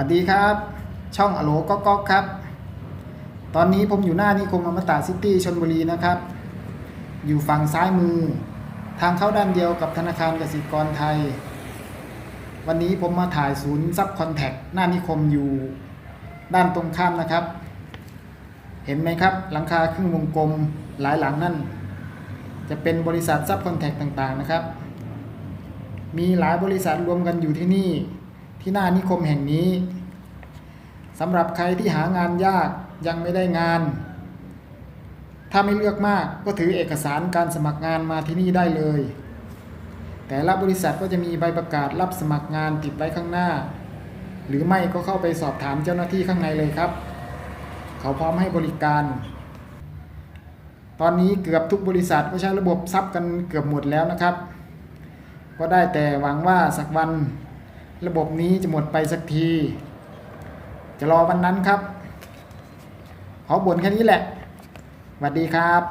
วัสดีครับ ช่องอโลก็ก็ครับ ตอนนี้ผมอยู่หน้านิคมอมตะซิตี้ชนบุรีนะครับ อยู่ฝั่งซ้ายมือ ทางเข้าด้านเดียวกับธนาคารกสิกรไทย วันนี้ผมมาถ่ายศูนย์ซับคอนแทคหน้านิคมอยู่ด้านตรงข้ามนะครับ เห็นไหมครับ หลังคาครึ่งวงกลมหลายหลังนั่น จะเป็นบริษัทซับคอนแทคต่างๆนะครับ มีหลายบริษัทรวมกันอยู่ที่นี่ ที่หน้านิคมแห่งนี้สำหรับใครที่หางานยากยังไม่ได้งาน ถ้าไม่เลือกมากก็ถือเอกสารการสมัครงานมาที่นี่ได้เลย แต่ละบริษัทก็จะมีใบประกาศรับสมัครงานติดไว้ข้างหน้า หรือไม่ก็เข้าไปสอบถามเจ้าหน้าที่ข้างในเลยครับ เขาพร้อมให้บริการ ตอนนี้เกือบทุกบริษัทก็ใช้ระบบซับกันเกือบหมดแล้วนะครับ ก็ได้แต่หวังว่าสักวัน ระบบนี้จะหมดไปสักที จะรอวันนั้นครับ ขอบ่นแค่นี้แหละสวัสดีครับ